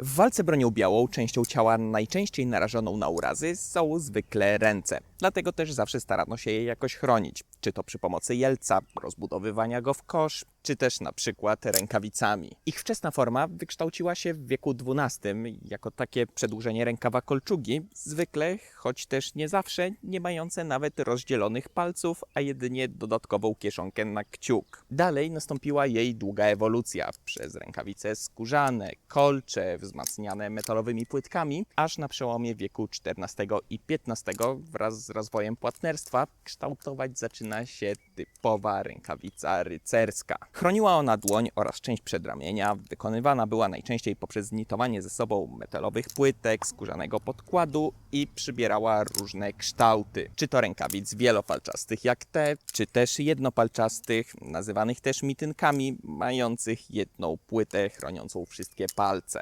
W walce bronią białą częścią ciała najczęściej narażoną na urazy są zwykle ręce. Dlatego też zawsze starano się je jakoś chronić. Czy to przy pomocy jelca, rozbudowywania go w kosz, czy też na przykład rękawicami. Ich wczesna forma wykształciła się w wieku XII jako takie przedłużenie rękawa kolczugi, zwykle, choć też nie zawsze, nie mające nawet rozdzielonych palców, a jedynie dodatkową kieszonkę na kciuk. Dalej nastąpiła jej długa ewolucja przez rękawice skórzane, kolcze, wzmacniane metalowymi płytkami, aż na przełomie wieku XIV i XV wraz z rozwojem płatnerstwa kształtować zaczyna się typowa rękawica rycerska. Chroniła ona dłoń oraz część przedramienia, wykonywana była najczęściej poprzez znitowanie ze sobą metalowych płytek, skórzanego podkładu i przybierała różne kształty. Czy to rękawic wielopalczastych jak te, czy też jednopalczastych, nazywanych też mitynkami, mających jedną płytę chroniącą wszystkie palce.